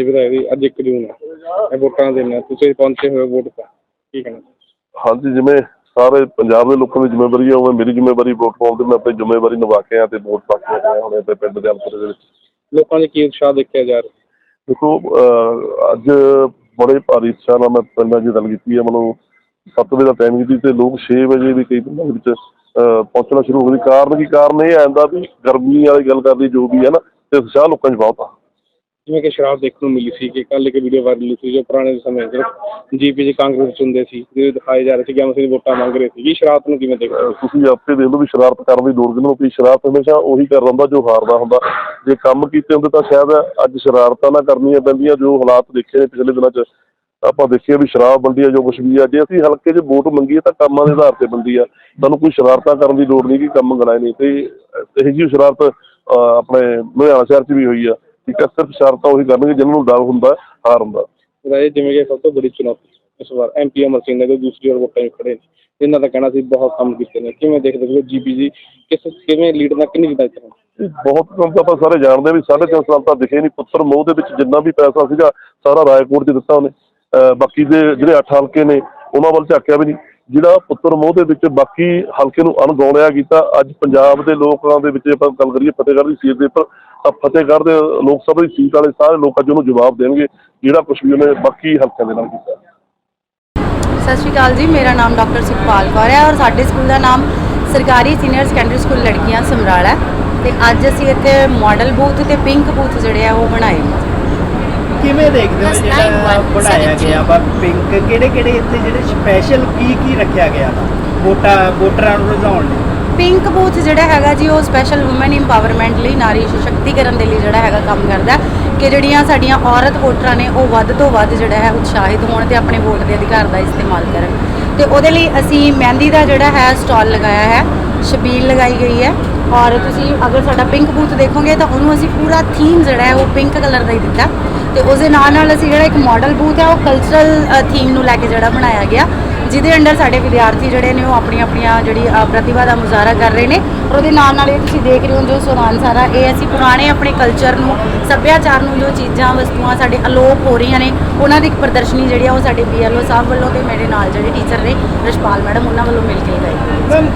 ਹਾਂਜੀ ਵਿਧਾਇਕ ਜੀ ਅੱਜ 1 ਜੂਨ ਹੈ ਇਹ ਵੋਟਾਂ ਦਾ ਹੈ ਤੁਸੀਂ ਪਹੁੰਚੇ ਹੋਏ ਵੋਟ ਪਾ ਕੀ ਕਹਿਣਾ? ਹਾਂਜੀ ਜਿਵੇਂ ਸਾਰੇ ਪੰਜਾਬ ਦੇ ਲੋਕਾਂ ਦੀ ਜ਼ਿੰਮੇਵਾਰੀ ਹੈ ਉਵੇਂ ਮੇਰੀ ਜ਼ਿੰਮੇਵਾਰੀ ਵੋਟ ਪਾਉਣ ਦੀ ਮੈਂ ਆਪਣੀ ਜ਼ਿੰਮੇਵਾਰੀ ਨਿਭਾ ਕੇ ਆ ਤੇ ਵੋਟ ਪਾ ਕੇ ਆਇਆ ਹੁਣ ਇੱਥੇ ਪਿੰਡ ਦੇ ਅੰਦਰ ਦੇ ਵਿੱਚ। ਲੋਕਾਂ 'ਚ ਕੀ ਉਤਸ਼ਾਹ ਦੇਖਿਆ ਜਾ ਰਿਹਾ? ਦੇਖੋ ਅੱਜ ਬੜੇ ਭਾਰੀ ਉਤਸ਼ਾਹ ਨਾਲ ਮੈਂ ਪਿੰਡਾਂ 'ਚ ਗੱਲ ਕੀਤੀ ਹੈ ਮੈਨੂੰ 7 ਵਜੇ ਦਾ ਟਾਈਮ ਕੀਤੀ ਤੇ ਲੋਕ 6 ਵਜੇ ਵੀ ਕਈ ਪਿੰਡਾਂ ਦੇ ਵਿੱਚ ਪਹੁੰਚਣਾ ਸ਼ੁਰੂ ਹੋ ਗਏ। ਕਾਰਨ ਕੀ? ਕਾਰਨ ਇਹ ਆਂਦਾ ਵੀ ਗਰਮੀ ਵਾਲੀ ਗੱਲ ਕਰਦੀ ਜੋ ਵੀ ਹੈ ਨਾ ਤੇ ਉਤਸ਼ਾਹ ਲੋਕਾਂ 'ਚ ਬਹੁਤ ਆ। ਜਿਵੇਂ ਕਿ ਸ਼ਰਾਬ ਦੇਖਣ ਨੂੰ ਮਿਲੀ ਸੀ ਕਿ ਕੱਲ ਇੱਕ ਵੀਡੀਓ ਵਾਇਰਲ ਹੋਈ ਸੀ ਜੋ ਪੁਰਾਣੇ ਸਮੇਂ ਸਿਰਫ ਜੀਪੀ ਜੀ ਕਾਂਗਰਸ ਚ ਹੁੰਦੇ ਸੀ ਜਿਹੜੇ ਦਿਖਾਏ ਜਾ ਰਹੇ ਸੀ ਕਿ ਅਸੀਂ ਵੋਟਾਂ ਮੰਗ ਰਹੇ ਸੀ। ਇਹ ਸ਼ਰਾਬ ਨੂੰ ਕਿਵੇਂ ਦੇਖਦੇ ਹੋ? ਤੁਸੀਂ ਆਪੇ ਦੇਖ ਲਓ ਵੀ ਸ਼ਰਾਰਤ ਕਰਨ ਦੀ ਲੋੜ ਕਿਹਨੂੰ ਵੀ ਸ਼ਰਾਰਤ ਹਮੇਸ਼ਾ ਉਹੀ ਕਰ ਹੁੰਦਾ ਜੋ ਹਾਰਦਾ ਹੁੰਦਾ। ਜੇ ਕੰਮ ਕੀਤੇ ਹੁੰਦੇ ਤਾਂ ਸ਼ਾਇਦ ਅੱਜ ਸ਼ਰਾਰਤਾਂ ਨਾ ਕਰਨੀਆਂ ਪੈਂਦੀਆਂ, ਜੋ ਹਾਲਾਤ ਦੇਖੇ ਨੇ ਪਿਛਲੇ ਦਿਨਾਂ 'ਚ। ਆਪਾਂ ਦੇਖਿਆ ਵੀ ਸ਼ਰਾਬ ਬੰਦੀ ਆ, ਜੋ ਕੁਛ ਵੀ ਆ। ਜੇ ਅਸੀਂ ਹਲਕੇ 'ਚ ਵੋਟ ਮੰਗੀਏ ਤਾਂ ਕੰਮਾਂ ਦੇ ਆਧਾਰ ਤੇ ਬੰਦੀ ਆ। ਸਾਨੂੰ ਕੋਈ ਸ਼ਰਾਰਤਾਂ ਕਰਨ ਦੀ ਲੋੜ ਨਹੀਂ ਕਿ ਕੰਮ ਗਣਾਏ ਨਹੀਂ। ਤੇ ਇਹ ਜਿਹੀ ਸ਼ਰਾਰਤ, ਅਹ, ਆਪਣੇ ਲੁਧਿਆਣਾ ਸ਼ਹਿਰ 'ਚ ਵੀ ਹੋਈ ਆ। ਠੀਕ ਹੈ ਸਿਰਫ ਸ਼ਰਾਰਤਾਂ ਉਹੀ ਕਰਨਗੇ ਜਿਹਨਾਂ ਨੂੰ ਡਰ ਹੁੰਦਾ ਹਾਰ ਹੁੰਦਾ। ਰਾਏ ਜਿਵੇਂ ਕਿ ਸਭ ਤੋਂ ਬੜੀ ਚੁਣੌਤੀ ਇਸ ਵਾਰ ਐਮਪੀ ਅਮਰ ਸਿੰਘ ਨੇ ਦੂਸਰੀ ਵਾਰ ਵੋਟਾਂ 'ਚ ਖੜੇ ਨੇ। ਇਹਨਾਂ ਦਾ ਕਹਿਣਾ ਸੀ ਬਹੁਤ ਕੰਮ ਕੀਤੇ ਨੇ। ਕਿਵੇਂ ਦੇਖਦੇ ਹੋ ਜੀਪੀ ਜੀ? ਕਿਸ ਕਿਵੇਂ ਲੀਡ ਨਾਲ ਕਿੰਨੀ ਜਿੱਦਾਂ ਇੱਥੇ ਬਹੁਤ ਕੰਮ ਤਾਂ ਆਪਾਂ ਸਾਰੇ ਜਾਣਦੇ ਵੀ ਸਾਢੇ ਤਿੰਨ ਸਾਲ ਤਾਂ ਦਿਖੇ ਨਹੀਂ। ਪੁੱਤਰ ਮੋਹ ਦੇ ਵਿੱਚ ਜਿੰਨਾ ਵੀ ਪੈਸਾ ਸੀਗਾ ਸਾਰਾ ਰਾਏਕੋਟ 'ਚ ਦਿੱਤਾ ਉਹਨੇ। ਬਾਕੀ ਦੇ ਜਿਹੜੇ ਅੱਠ ਹਲਕੇ ਨੇ ਉਹਨਾਂ ਵੱਲ ਝਾਕਿਆ ਵੀ ਨਹੀਂ। ਜਿਹੜਾ ਪੁੱਤਰ ਮੋਹ ਦੇ ਵਿੱਚ ਬਾਕੀ ਹਲਕੇ ਨੂੰ ਅਣਗੌਲਿਆ ਕੀਤਾ ਅੱਜ ਪੰਜਾਬ ਦੇ ਲੋਕਾਂ ਦੇ ਵਿੱਚ ਆਪਾਂ ਗੱਲ ਕਰੀਏ ਫਤਿਹਗੜ੍ਹ ਦੀ ਸੀਟ ਦੇ ਉੱਪਰ ਫਤਿਹਗੜ੍ਹ ਦੇ ਲੋਕ ਸਭਾ ਦੀ ਸੀਟ ਵਾਲੇ ਸਾਰੇ ਲੋਕ ਅੱਜ ਉਹਨੂੰ ਜਵਾਬ ਦੇਣਗੇ ਜਿਹੜਾ ਕੁਝ ਵੀ ਉਹਨੇ ਬਾਕੀ ਹਲਕਿਆਂ ਦੇ ਨਾਲ ਕੀਤਾ। ਸਤਿ ਸ਼੍ਰੀ ਅਕਾਲ ਜੀ ਮੇਰਾ ਨਾਮ ਡਾਕਟਰ ਸੁਖਪਾਲ ਕੌਰ ਹੈ ਔਰ ਸਾਡੇ ਸਕੂਲ ਦਾ ਨਾਮ ਸਰਕਾਰੀ ਸੀਨੀਅਰ ਸੈਕੰਡਰੀ ਸਕੂਲ ਲੜਕੀਆਂ ਸਮਰਾਲਾ ਹੈ ਤੇ ਅੱਜ ਅਸੀਂ ਇੱਥੇ ਮਾਡਲ ਬੂਥ ਤੇ ਪਿੰਕ ਬੂਥ ਜਿਹੜੇ ਆ ਉਹ ਬਣਾਏ ਨੇ। ਕਿਵੇਂ ਦੇਖਦੇ ਹੋ ਜਿਹੜਾ ਬਣਾਇਆ ਗਿਆ ਵਾ ਪਿੰਕ ਕਿਹੜੇ ਕਿਹੜੇ ਇੱਥੇ ਜਿਹੜੇ ਸਪੈਸ਼ਲ ਕੀ ਕੀ ਰੱਖਿਆ ਗਿਆ ਵਾ? ਵੋਟਾਂ ਵੋਟਰਾਂ ਨੂੰ ਰਿਝਾਉਣ ਲਈ। ਪਿੰਕ ਬੂਥ ਜਿਹੜਾ ਹੈਗਾ ਜੀ, ਉਹ ਸਪੈਸ਼ਲ ਔਮਨ ਇੰਪਾਵਰਮੈਂਟ ਲਈ, ਨਾਰੀ ਸਸ਼ਕਤੀਕਰਨ ਦੇ ਲਈ ਜਿਹੜਾ ਹੈਗਾ ਕੰਮ ਕਰਦਾ ਕਿ ਜਿਹੜੀਆਂ ਸਾਡੀਆਂ ਔਰਤ ਵੋਟਰਾਂ ਨੇ, ਉਹ ਵੱਧ ਤੋਂ ਵੱਧ ਜਿਹੜਾ ਹੈ ਉਤਸ਼ਾਹਿਤ ਹੋਣ ਤੇ ਆਪਣੇ ਵੋਟ ਦੇ ਅਧਿਕਾਰ ਦਾ ਇਸਤੇਮਾਲ ਕਰਨ। ਤੇ ਉਹਦੇ ਲਈ ਅਸੀਂ ਮਹਿੰਦੀ ਦਾ ਜਿਹੜਾ ਹੈ ਸਟਾਲ ਲਗਾਇਆ ਹੈ ਸ਼ਬੀਲ ਲਗਾਈ ਗਈ ਹੈ, ਔਰ ਤੁਸੀਂ ਅਗਰ ਸਾਡਾ ਪਿੰਕ ਬੂਥ ਦੇਖੋਗੇ ਤਾਂ ਉਹਨੂੰ ਅਸੀਂ ਪੂਰਾ ਥੀਮ ਜਿਹੜਾ ਹੈ, ਉਹ ਪਿੰਕ ਕਲਰ ਦਾ ਹੀ ਦਿੱਤਾ। ਤੇ ਉਸ ਦੇ ਨਾਲ ਨਾਲ ਅਸੀਂ ਜਿਹੜਾ ਇੱਕ ਮਾਡਲ ਬੂਥ ਹੈ, ਉਹ ਕਲਚਰਲ ਥੀਮ ਨੂੰ ਲੈ ਕੇ ਜਿਹੜਾ ਬਣਾਇਆ ਗਿਆ। ਜਿਹਦੇ ਅੰਡਰ ਸਾਡੇ ਵਿਦਿਆਰਥੀ ਜਿਹੜੇ ਨੇ ਉਹ ਆਪਣੀਆਂ ਆਪਣੀਆਂ ਜਿਹੜੀ ਪ੍ਰਤਿਭਾ ਦਾ ਮੁਜ਼ਾਹਰਾ ਕਰ ਰਹੇ ਨੇ ਔਰ ਉਹਦੇ ਨਾਲ ਨਾਲ ਇਹ ਤੁਸੀਂ ਦੇਖ ਰਹੇ ਹੋ ਜੋ ਸਮਾਨ ਸਾਰਾ, ਇਹ ਅਸੀਂ ਪੁਰਾਣੇ ਆਪਣੇ ਕਲਚਰ ਨੂੰ, ਸੱਭਿਆਚਾਰ ਨੂੰ ਜੋ ਚੀਜ਼ਾਂ, ਵਸਤੂਆਂ ਸਾਡੇ ਅਲੋਪ ਹੋ ਰਹੀਆਂ ਨੇ, ਉਹਨਾਂ ਦੀ ਇੱਕ ਪ੍ਰਦਰਸ਼ਨੀ ਜਿਹੜੀ ਆ ਉਹ ਸਾਡੇ ਬੀਐਲਓ ਸਾਹਿਬ ਵੱਲੋਂ ਤੇ ਮੇਰੇ ਨਾਲ ਜਿਹੜੇ ਟੀਚਰ ਨੇ, ਰਸ਼ਪਾਲ ਮੈਡਮ, ਉਹਨਾਂ ਵੱਲੋਂ ਮਿਲ ਕੇ ਗਏ ਮੈਮ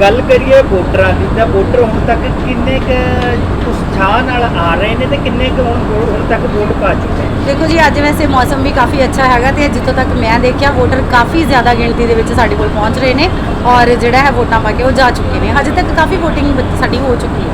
ਗੱਲ ਕਰੀਏ ਵੋਟਰਾਂ ਦੀ, ਤਾਂ ਵੋਟਰ ਹੁਣ ਤੱਕ ਕਿੰਨੇ ਕੁ ਉਤਸ਼ਾਹ ਨਾਲ ਆ ਰਹੇ ਨੇ ਤੇ ਕਿੰਨੇ ਕੁ ਹੁਣ ਹੁਣ ਤੱਕ ਵੋਟ ਪਾ ਚੁੱਕੇ ਦੇਖੋ ਜੀ, ਅੱਜ ਵੈਸੇ ਮੌਸਮ ਵੀ ਕਾਫੀ ਅੱਛਾ ਹੈਗਾ ਤੇ ਜਿੱਥੋਂ ਤੱਕ ਮੈਂ ਦੇਖਿਆ, ਵੋਟਰ ਕਾਫੀ ਜ਼ਿਆਦਾ ਗਿਣਤੀ ਦੇ ਵਿੱਚ ਸਾਡੇ ਕੋਲ ਪਹੁੰਚ ਰਹੇ ਨੇ ਔਰ ਜਿਹੜਾ ਹੈ ਵੋਟਾਂ ਪਾ ਕੇ ਉਹ ਜਾ ਚੁੱਕੇ ਨੇ। ਹਜੇ ਤੱਕ ਕਾਫੀ VOTING ਸਾਡੀ ਹੋ ਚੁੱਕੀ ਹੈ।